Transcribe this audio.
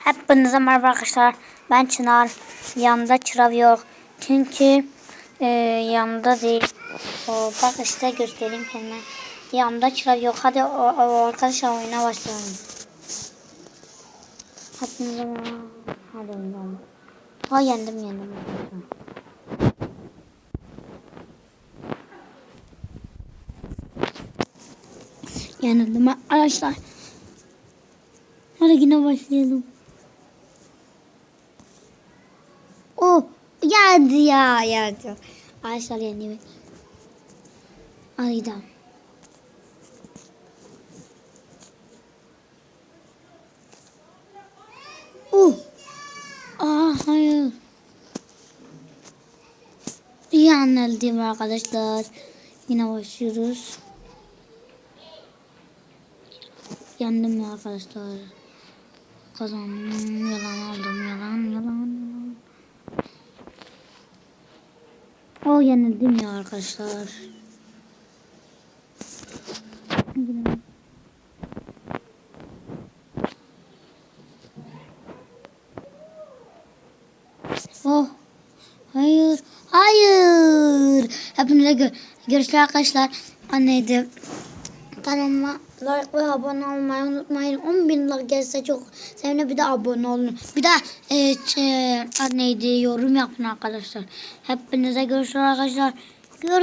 Hepinize merhaba arkadaşlar. Ben Çınar. Yanımda Çırav yok. Çünkü e, yanımda değil. O, bak işte göstereyim hemen. Yanımda Çırav yok. Hadi o, o, arkadaşlar oyuna başlayalım. Hepinize. Hadi oynayalım. Ha yendim yendim. Yenildim arkadaşlar. Hadi yine başlayalım. Oh geldi ya geldi. Arkadaşlar yendim. Hadi gidelim. Oh. Aa hayır. İyi anladım arkadaşlar. Yine başlıyoruz. Yendim ya arkadaşlar. Kazandım. Yalan aldım. Yalan. O yenildim ya arkadaşlar. Oh. Hayır. Hayır. Hepinize gö görüşürüz arkadaşlar. Anneydi. Kanalıma like ve abone olmayı unutmayın. 10 bin like gelse çok sevinirim. Bir de abone olun. Bir de e, şey, neydi yorum yapın arkadaşlar. Hepinize görüşürüz arkadaşlar.